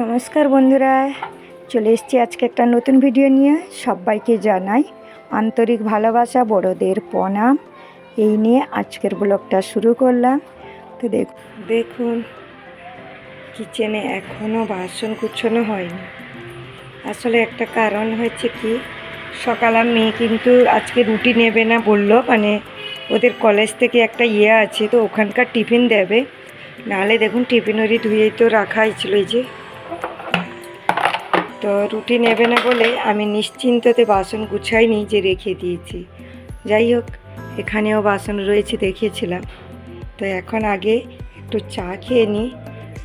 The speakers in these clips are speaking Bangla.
নমস্কার বন্ধুরা, চলে এসছি আজকে একটা নতুন ভিডিও নিয়ে। সবাইকে জানাই আন্তরিক ভালোবাসা, বড়দের প্রণাম। এই নিয়ে আজকের ব্লগটা শুরু করলাম। তো দেখ দেখুন কিচেনে এখনও বাসন কুচনো হয়নি। আসলে একটা কারণ হচ্ছে কি, সকালে মেয়ে কিন্তু আজকে রুটি নেবে না বলল। মানে ওদের কলেজ থেকে একটা ইয়ে আছে, তো ওখানকার টিফিন দেবে। নাহলে দেখুন টিফিন ওরই ধুয়েই তো রাখাই ছিল এই যে। তো রুটি নেবে না বলে আমি নিশ্চিন্ততে বাসন গুছাইনি যে রেখে দিয়েছি। যাই হোক, এখানেও বাসন রয়েছে দেখিয়েছিলাম। তো এখন আগে একটু চা খেয়ে নিই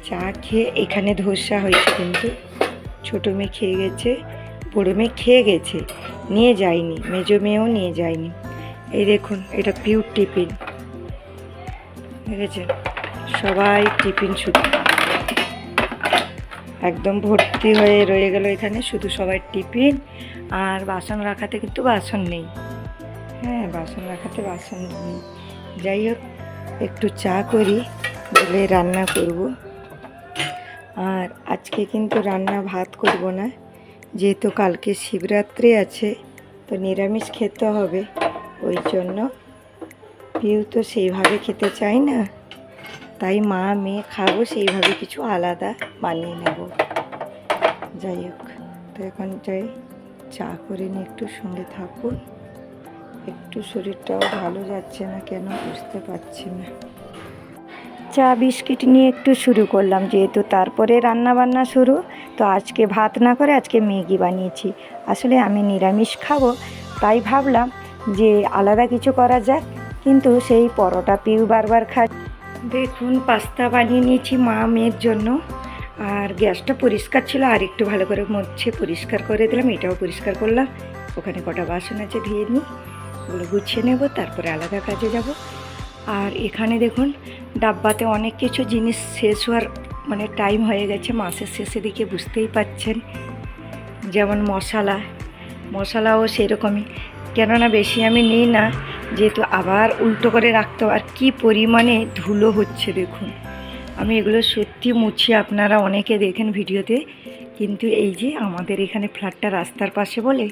চা খেয়ে এখানে ধোসা হয়েছে কিন্তু। ছোটো মেয়ে খেয়ে গেছে, বড়ো মেয়ে খেয়ে গেছে। নিয়ে যায়নি, মেজো মেয়েও নিয়ে যায়নি। এই দেখুন, এটা পিউর টিফিন। দেখেছেন সবাই টিফিন শুধু। একদম ভর্তি হয়ে রয়ে গেল এখানে, শুধু সবাই টিফিন আর বাসন রাখাতে কিন্তু বাসন নেই। হ্যাঁ বাসন রাখাতে বাসন নেই। যাই হোক, একটু চা করি, বলে রান্না করব। আর আজকে কিন্তু রান্না ভাত করব না, যেহেতু কালকে শিবরাত্রি আছে, তো নিরামিষ খেতে হবে। ওই জন্য, পিউ তো সেইভাবে খেতে চায় না। তাই মা, মেয়ে খাব, সেইভাবে কিছু আলাদা বানিয়ে নেব। যাই হোক, তো এখন যাই, চা করে নিয়ে একটু সঙ্গে থাকুন। একটু শরীরটাও ভালো যাচ্ছে না কেন বুঝতে পারছি না। চা, বিস্কিট নিয়ে একটু শুরু করলাম, যেহেতু তারপরে রান্না বান্না শুরু, তো আজকে ভাত না করে আজকে ম্যাগি বানিয়েছি। আসলে আমি নিরামিষ খাব, তাই ভাবলাম যে আলাদা কিছু করা যাক, কিন্তু সেই পরোটা পিউ বারবার খা দেখুন, পাস্তা বানিয়ে নিয়েছি মা মেয়ের জন্য। আর গ্যাসটা পরিষ্কার ছিল, আর একটু ভালো করে মধ্যে পরিষ্কার করে দিলাম, এটাও পরিষ্কার করলাম। ওখানে কটা বাসন আছে, ধুয়ে নিই, ওগুলো গুছিয়ে নেব, তারপরে আলাদা কাজে যাব। আর এখানে দেখুন, ডাব্বাতে অনেক কিছু জিনিস শেষ হওয়ার মানে টাইম হয়ে গেছে, মাসের শেষে দিকে বুঝতেই পাচ্ছেন। যেমন মশলা, মশলাও সেরকমই। কেননা বেশি আমি নিই না যেহেতু আবার উল্টো করে রাখতে। আর কী পরিমাণে ধুলো হচ্ছে দেখুন। আমি এগুলো সত্যি মুছি, আপনারা অনেকে দেখেন ভিডিওতে। কিন্তু এই যে আমাদের এখানে ফ্ল্যাটটা রাস্তার পাশে বলে,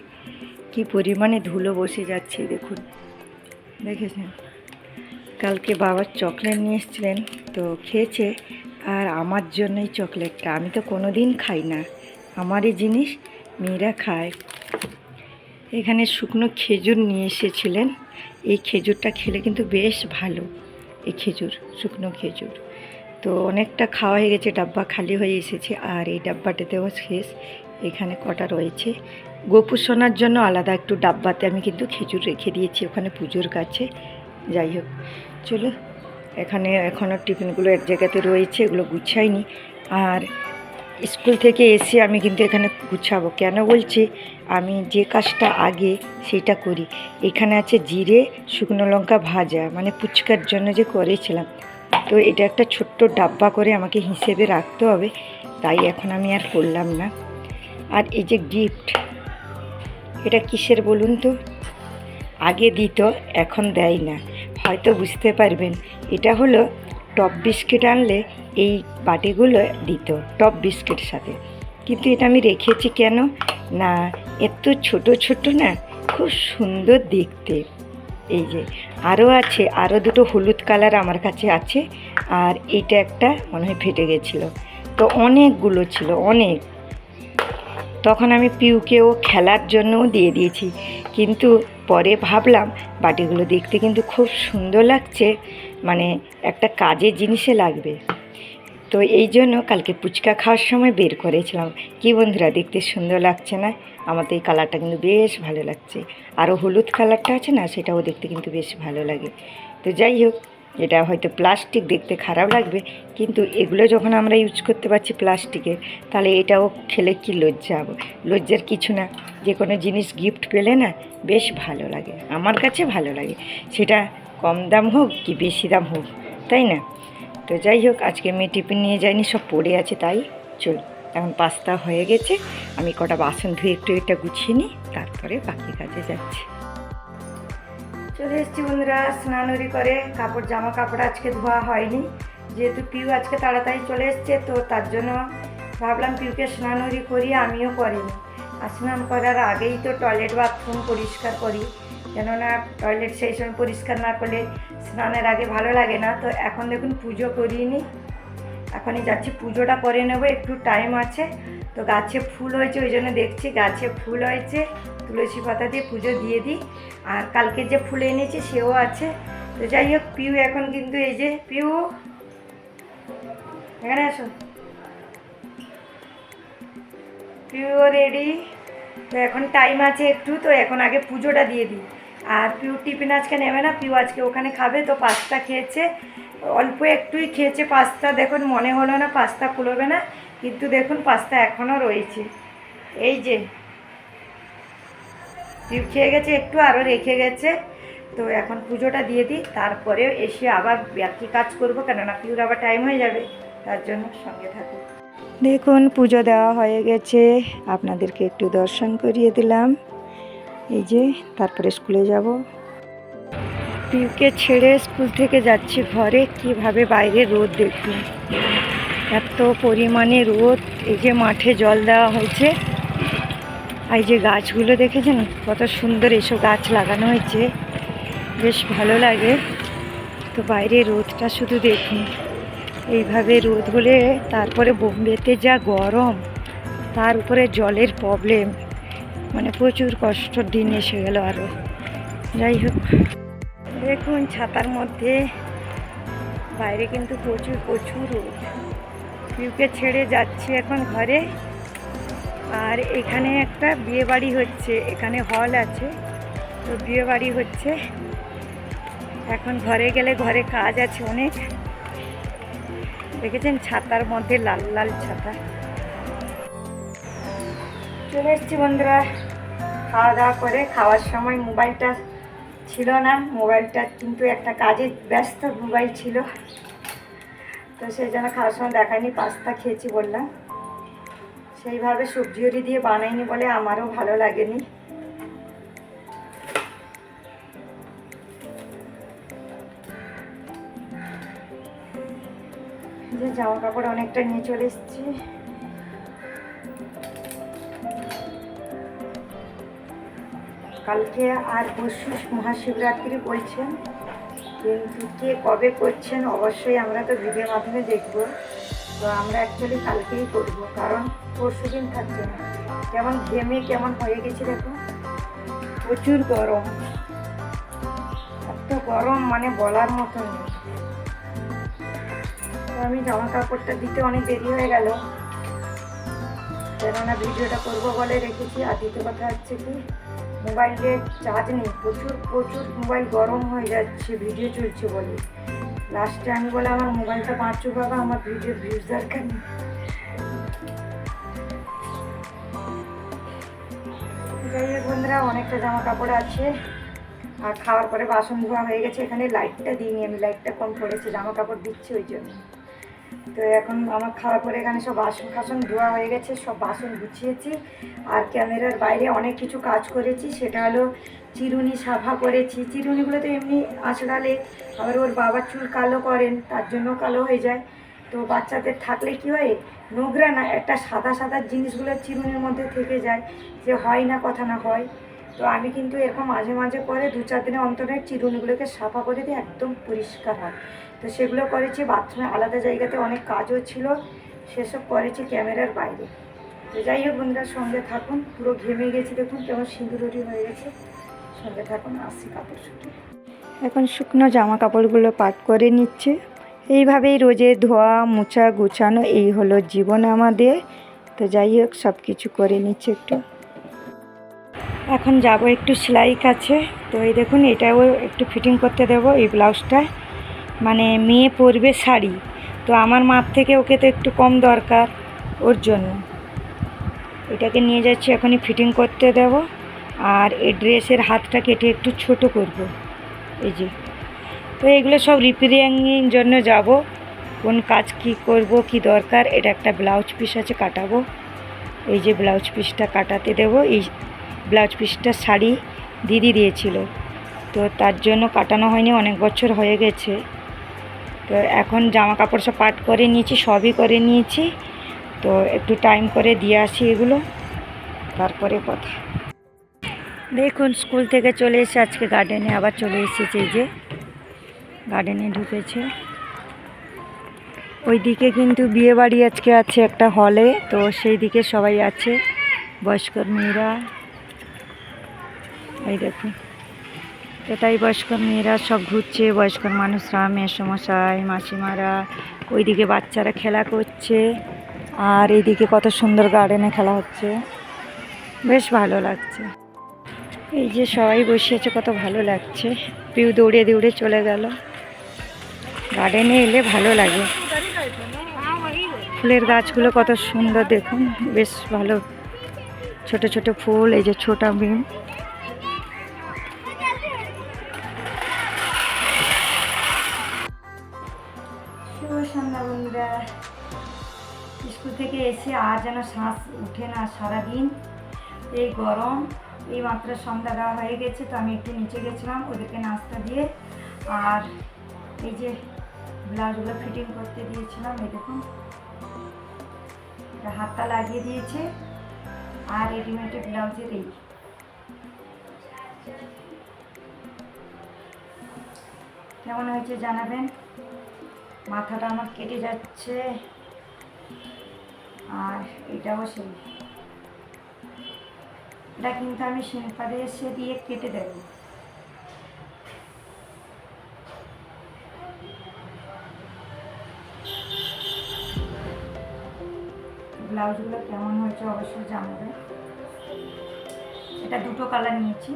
কি পরিমাণে ধুলো বসে যাচ্ছে দেখুন। দেখেছেন? কালকে বাবার চকলেট নিয়ে এসেছিলেন, তো খেয়েছে। আর আমার জন্যই চকলেটটা। আমি তো কোনো দিন খাই না। আমারই জিনিস, মেয়েরা খায়। এখানে শুকনো খেজুর নিয়ে এসেছিলেন। এই খেজুরটা খেলে কিন্তু বেশ ভালো, এই খেজুর, শুকনো খেজুর। তো অনেকটা খাওয়া হয়ে গেছে, ডাব্বা খালি হয়ে এসেছে, আর এই ডাব্বাটাতেও শেষ। এখানে কটা রয়েছে। গোপু সোনার জন্য আলাদা একটু ডাব্বাতে আমি কিন্তু খেজুর রেখে দিয়েছি, ওখানে পুজোর কাছে। যাই হোক, চলো। এখানে এখনও টিফিনগুলো এক জায়গাতে রয়েছে, এগুলো গুছাইনি। আর স্কুল থেকে এসে আমি কিন্তু এখানে গুছাবো। কেন বলছি? আমি যে কাজটা আগে সেটা করি। এখানে আছে জিরে, শুকনো লঙ্কা ভাজা মানে ফুচকার জন্য যে করেছিলাম। তো এটা একটা ছোট্ট ডাব্বা করে আমাকে হিসেবে রাখতে হবে। তাই এখন আমি আর করলাম না। আর এই যে গিফট এটা কিসের বলুন তো? আগে দিত, এখন দেয় না। হয়তো বুঝতে পারবেন। এটা হলো টপ বিস্কিট আনলে এই বাটিগুলো দিত, টপ বিস্কিটের সাথে। কিন্তু এটা আমি রেখেছি কেন? না, এত ছোট ছোট না, খুব সুন্দর দেখতে। এই যে, আরও আছে, আরও দুটো হলুদ কালার আমার কাছে আছে, আর এইটা একটা মনে হয় ফেটে গেছিল। তো অনেকগুলো ছিল, অনেক। তখন আমি পিউকেও খেলার জন্যও দিয়ে দিয়েছি। কিন্তু পরে ভাবলাম বাটিগুলো দেখতে কিন্তু খুব সুন্দর লাগছে। মানে একটা কাজের জিনিসে লাগবে। তো এই জন্য কালকে ফুচকা খাওয়ার সময় বের করেছিলাম। কি বন্ধুরা, দেখতে সুন্দর লাগছে না? আমার তো এই কালারটা কিন্তু বেশ ভালো লাগছে। আরও হলুদ কালারটা আছে না, সেটাও দেখতে কিন্তু বেশ ভালো লাগে। তো যাই হোক, এটা হয়তো প্লাস্টিক, দেখতে খারাপ লাগবে। কিন্তু এগুলো যখন আমরা ইউজ করতে পারছি প্লাস্টিকের, তাহলে এটাও খেলে কি লজ্জা? হবে লজ্জার কিছু না। যে কোনো জিনিস গিফট পেলে না, বেশ ভালো লাগে। আমার কাছে ভালো লাগে। সেটা কম দাম হোক কি বেশি দাম হোক, তাই না? তো যাই হোক, আজকে মেয়ে টিফিন নিয়ে যায়নি সব পড়ে আছে তাই। চল, এখন পাস্তা হয়ে গেছে, আমি কটা বাসন ধুয়ে একটু এটা গুছিয়ে নিই, তারপরে বাকি কাজে যাচ্ছি। চলে এসেছি বন্ধুরা স্নানুরি করে, কাপড় জামা কাপড় আজকে ধোয়া হয়নি। যেহেতু পিউ আজকে তাড়াতাড়ি চলে এসছে, তো তার জন্য ভাবলাম পিউকে স্নান হরি করি, আমিও করিনি আর স্নান করার আগেই তো টয়লেট, বাথরুম পরিষ্কার করি। কেননা টয়লেট সেই সময় পরিষ্কার না করলে স্নানের আগে ভালো লাগে না, তো এখন দেখুন পুজো করিনি। এখনই যাচ্ছি, পুজোটা করে নেব, একটু টাইম আছে। তো গাছে ফুল হয়েছে, ওই জন্য দেখছি গাছে ফুল হয়েছে, তুলসী পাতা দিয়ে পুজো দিয়ে দিই। আর কালকে যে ফুল এনেছি সেও আছে। তো যাই হোক, পিউ এখন কিন্তু এই যে, পিউ, এখানে আসো। পিউ রেডি তো এখন টাইম আছে একটু, তো এখন আগে পুজোটা দিয়ে দিই। আর পিউ টিফিন আজকে নেবে না পিউ আজকে ওখানে খাবে, তো পাস্তা খেয়েছে। অল্প একটুই খেয়েছে পাস্তা, দেখুন মনে হলো না পাস্তা কুলোবে না, কিন্তু দেখুন পাস্তা এখনও রয়েছে। এই যে পিউ খেয়ে গেছে, একটু আরও রেখে গেছে। তো এখন পুজোটা দিয়ে দিই তারপরে এসে আবার বাকি কাজ করব, কেননা পিউর আবার টাইম হয়ে যাবে, তার জন্য সঙ্গে থাকুক দেখুন পুজো দেওয়া হয়ে গেছে, আপনাদেরকে একটু দর্শন করিয়ে দিলাম। এই যে, তারপরে স্কুলে যাব। পিউকে ছেড়ে স্কুল থেকে যাচ্ছি ঘরে, কীভাবে বাইরে রোদ দেখুন এত পরিমাণে রোদ, এই যে মাঠে জল দেওয়া হয়েছে। আর এই যে গাছগুলো দেখেছেন, কত সুন্দর এসব গাছ লাগানো হয়েছে। বেশ ভালো লাগে। তো বাইরে রোদটা শুধু দেখুন। এইভাবে রোদ হলে তারপরে বোম্বেতে যা গরম, তার উপরে জলের প্রবলেম মানে প্রচুর কষ্ট, দিন এসে গেল আরও যাই হোক, দেখুন ছাতার মধ্যে। বাইরে কিন্তু প্রচুর প্রচুর রোদ। পিউকে ছেড়ে যাচ্ছি এখন ঘরে। আর এখানে একটা বিয়ে বাড়ি হচ্ছে, এখানে হল আছে। তো বিয়ে বাড়ি হচ্ছে। এখন ঘরে গেলে ঘরে কাজ আছে অনেক। দেখেছেন? ছাতার মধ্যে লাল লাল ছাতা। চলে এসছি বন্ধুরা। খাওয়া দাওয়া করে খাওয়ার সময় মোবাইলটা ছিল না, মোবাইলটা কিন্তু একটা কাজে ব্যস্ত মোবাইল ছিল। তো সেই জন্য খাওয়ার সময় দেখায়নি, পাস্তা খেয়েছি বললাম। সেইভাবে সবজি হরি দিয়ে বানাইনি বলে আমারও ভালো লাগেনি। যে জামা কাপড় অনেকটা নিয়ে চলে এসেছি। কালকে আর পরশু মহাশিবরাত্রি বলছেন। কিন্তু কে কবে করছেন অবশ্যই আমরা তো ভিডিওর মাধ্যমে দেখব। তো আমরা অ্যাকচুয়ালি কালকেই করব, কারণ পরশু দিন থাকছে না। কেমন ঘেমে কেমন হয়ে গেছে দেখো। প্রচুর গরম। এত গরম মানে বলার মতো নেই। তো আমি জামা কাপড়টা দিতে অনেক দেরি হয়ে গেল। কেননা ভিডিওটা করব বলে রেখেছি, আর দ্বিতীয় কথা হচ্ছে কি, মোবাইলে চার্জ নেই, প্রচুর প্রচুর মোবাইল গরম হয়ে যাচ্ছে, ভিডিও চলছে বলে। লাস্টে আমি বলে আমার মোবাইলটা বাঁচু বাবা, আমার ভিডিও ভিউজ দরকার নেই। যাই হোক বন্ধুরা, অনেকটা জামা কাপড় আছে, আর খাওয়ার পরে বাসন ধোয়া হয়ে গেছে, এখানে লাইটটা দিইনি, আমি লাইটটা কম পড়েছে জামা কাপড় দিচ্ছি ওই জন্য। তো এখন আমার খাওয়ার পরে এখানে সব বাসন ফাসন ধোয়া হয়ে গেছে, সব বাসন গুছিয়েছি। আর ক্যামেরার বাইরে অনেক কিছু কাজ করেছি, সেটা হলো চিরুনি সাফা করেছি। চিরুনিগুলো তো এমনি আঁচড়ালে আবার ওর বাবার চুল কালো করেন, তার জন্য কালো হয়ে যায়। তো বাচ্চাদের থাকলে কি হয়, নোংরা না, একটা সাদা সাদা জিনিসগুলো চিরুনির মধ্যে থেকে যায়, যে হয় না কথা না হয়। তো আমি কিন্তু এরকম মাঝে মাঝে করে দু চার দিনের অন্তরে চিরুনিগুলোকে সাফা করে দিয়ে একদম পরিষ্কার হয়। তো সেগুলো করেছি, বাথরুমে আলাদা জায়গাতে অনেক কাজও ছিল, সেসব করেছি ক্যামেরার বাইরে। তো যাই হোক বন্ধুরা, সঙ্গে থাকুন, পুরো ঘেমে গেছি দেখুন কেমন সিঁদুরুরি হয়ে গেছে। সঙ্গে থাকুন আসি কাপড় শুকিয়ে এখন শুকনো জামা কাপড়গুলো পাট করে নিচ্ছে। এইভাবেই রোজে ধোয়া, মোছা, গুছানো, এই হলো জীবন আমাদের। তো যাই হোক সব কিছু করে নিচ্ছে একটু। এখন যাব একটু সেলাই কাছে। তো এই দেখুন, এটাও একটু ফিটিং করতে দেবো এই ব্লাউজটা মানে মেয়ে পরবে শাড়ি। তো আমার মাপ থেকে ওকে তো একটু কম দরকার ওর জন্য। এটাকে নিয়ে যাচ্ছি, এখনই ফিটিং করতে দেব। আর এই ড্রেসের হাতটা কেটে একটু ছোট করব। এই যে। তো এগুলো সব রিপেয়ারিংয়ের জন্য যাব। কোন কাজ কি করব, কি দরকার, এটা একটা ব্লাউজ পিস আছে, কাটাবো। এই যে ব্লাউজ পিসটা কাটাতে দেব। এই ব্লাউজ পিসটা শাড়ি দিদি দিয়েছিল। তো তার জন্য কাটানো হয়নি, অনেক বছর হয়ে গেছে। তো এখন জামা কাপড় সব পাট করে নিয়েছি, সবই করে নিয়েছি। তো একটু টাইম করে দিয়ে আসি এগুলো, তারপরে কথা। দেখুন স্কুল থেকে চলে এসে আজকে গার্ডেনে আবার চলে এসেছে যে গার্ডেনে ঢুকেছে। ওইদিকে কিন্তু বিয়ে বাড়ি আজকে আছে একটা হলে তো সেই দিকে সবাই আছে বয়স্কর মেয়েরা। এই দেখুন। তাই বয়স্ক মেয়েরা সব ঘুরছে, বয়স্ক মানুষরা মেসমশাই মাসিমারা, ওইদিকে বাচ্চারা খেলা করছে, আর এইদিকে কত সুন্দর গার্ডেনে খেলা হচ্ছে। বেশ ভালো লাগছে। এই যে সবাই বসে আছে, কত ভালো লাগছে। পিউ দৌড়ে দৌড়ে চলে গেল। গার্ডেনে এলে ভালো লাগে। ফুলের গাছগুলো কত সুন্দর দেখুন। বেশ ভালো। ছোট ছোট ফুল, এই যে ছোটা বিম সন্ধ্যা বন্ধুরা। স্কুল থেকে এসে আর যেন শ্বাস উঠে না সারাদিন। এই গরম, এই মাত্র সন্ধ্যা দেওয়া হয়ে গেছে, তো আমি একটু নিচে গেছিলাম, ওদেরকে নাস্তা দিয়ে। আর এই যে ব্লাউজগুলো ফিটিং করতে দিয়েছিলাম, এই দেখুন। হাতটা লাগিয়ে দিয়েছে, আর রেডিমেডের ব্লাউজের এই। কেমন হয়েছে জানাবেন? মাথাটা আমার কেটে যাচ্ছে। আর এটাও সেই। এটা কিন্তু আমি শিল্পাদের এসে দিয়ে কেটে দেব। ব্লাউজগুলো কেমন হয়েছে অবশ্যই জানাবে। এটা দুটো কালার নিয়েছি।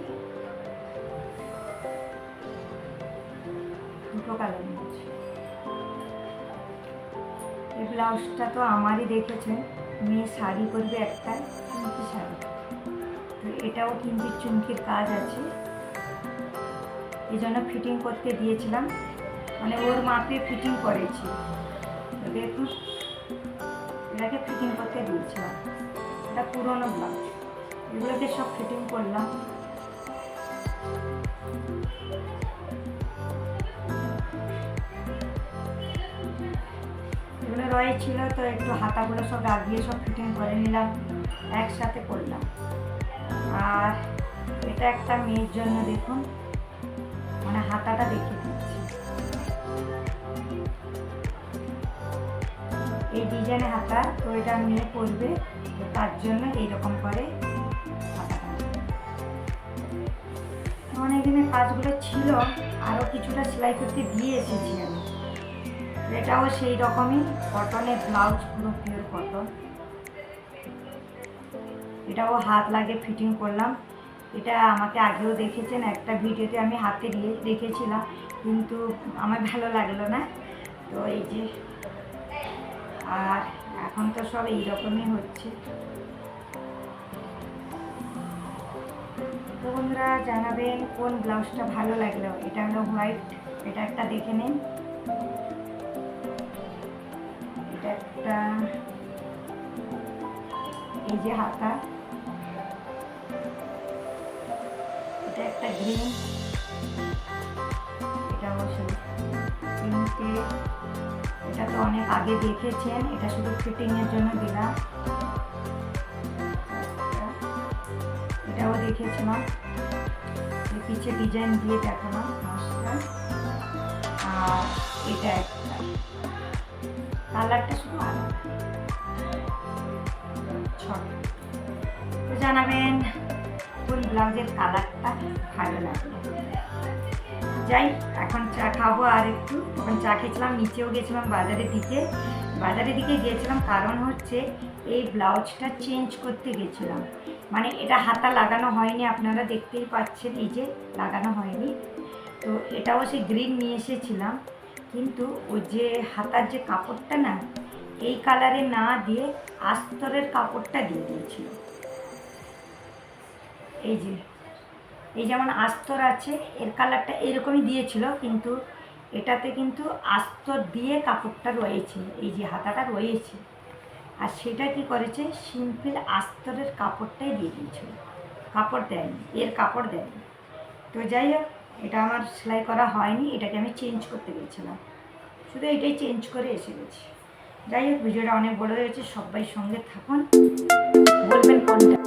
দুটো কালার নিয়েছি। ব্লাউজটা তো আমারই দেখেছেন। মেয়ে শাড়ি করবে একটা চুমকি শাড়ি। তো এটাও কিন্তু চুমকির কাজ আছে। এই জন্য ফিটিং করতে দিয়েছিলাম। মানে ওর মাপে ফিটিং করেছি। দেখুন এটাকে ফিটিং করতে দিয়েছিলাম। এটা পুরোনো ব্লাউজ। এগুলোকে সব ফিটিং করলাম। এগুলো রয়েছিল, তো একটু হাতাগুলো সব লাগিয়ে সব ফিটিং করে নিলাম, একসাথে করলাম। আর এটা একটা মেয়ের জন্য দেখুন মানে হাতাটা দেখে দিচ্ছি। এই ডিজাইনের হাতা, তো এটা মেয়ে পরবে তার জন্য এইরকম করে হাতাটা। অনেক দিনের কাজগুলো ছিল, আরও কিছুটা সেলাই করতে দিয়ে এসেছি আমি। এটাও সেই রকমই কটনের ব্লাউজ পুরো পিওর কটন এটাও হাত লাগে ফিটিং করলাম। এটা আমাকে আগেও দেখেছেন, একটা ভিডিওতে আমি হাতে দিয়ে দেখেছিলাম, কিন্তু আমার ভালো লাগল না। তো এই যে, আর এখন তো সব এইরকমই হচ্ছে। তো বন্ধুরা, জানাবেন কোন ব্লাউজটা ভালো লাগল? এটা হলো হোয়াইট এটা একটা দেখে নিন। এই হাতা এটা একটা গ্রিন এটা অবশ্যই এটা তো অনেক আগে দেখেছেন, এটা শুধু ফিটিং এর জন্য দিলাম। এটাও দেখেছিলাম পিছে ডিজাইন দিয়ে মাছটা আর এটা একটা। কালারটা শুধু আলাদা। ছটা তো জানাবেন কোন ব্লাউজের কালারটা ভালো লাগল যাই, এখন চা খাব আর একটু। তখন চা খেয়েছিলাম, নিচেও গেছিলাম বাজারের দিকে। বাজারের দিকে গিয়েছিলাম কারণ হচ্ছে এই ব্লাউজটা চেঞ্জ করতে গেছিলাম। মানে এটা হাতা লাগানো হয়নি, আপনারা দেখতেই পাচ্ছেন, এই যে লাগানো হয়নি। তো এটাও সেই গ্রিন নিয়ে এসেছিলাম। কিন্তু ওই যে হাতার যে কাপড়টা না এই কালারে না দিয়ে আস্তরের কাপড়টা দিয়ে দিয়েছিল। এই যে, এই যেমন আস্তর আছে, এর কালারটা এরকমই দিয়েছিল, কিন্তু এটাতে কিন্তু আস্তর দিয়ে কাপড়টা রয়েছে, এই যে হাতাটা রয়েছে। আর সেটা কি করেছে? সিম্পল আস্তরের কাপড়টাই দিয়ে দিয়েছিল। কাপড় দেয়নি, এর কাপড় দেয়নি। তো যাই হোক, এটা আমার সেলাই করা হয়নি, এটাকে আমি চেঞ্জ করতে গেছিলাম। শুধু এটাই চেঞ্জ করে এসে গেছি। যাই হোক ভিডিওটা অনেক বড় হয়েছে সবাই সঙ্গে থাকুন। বলবেন কোনটা?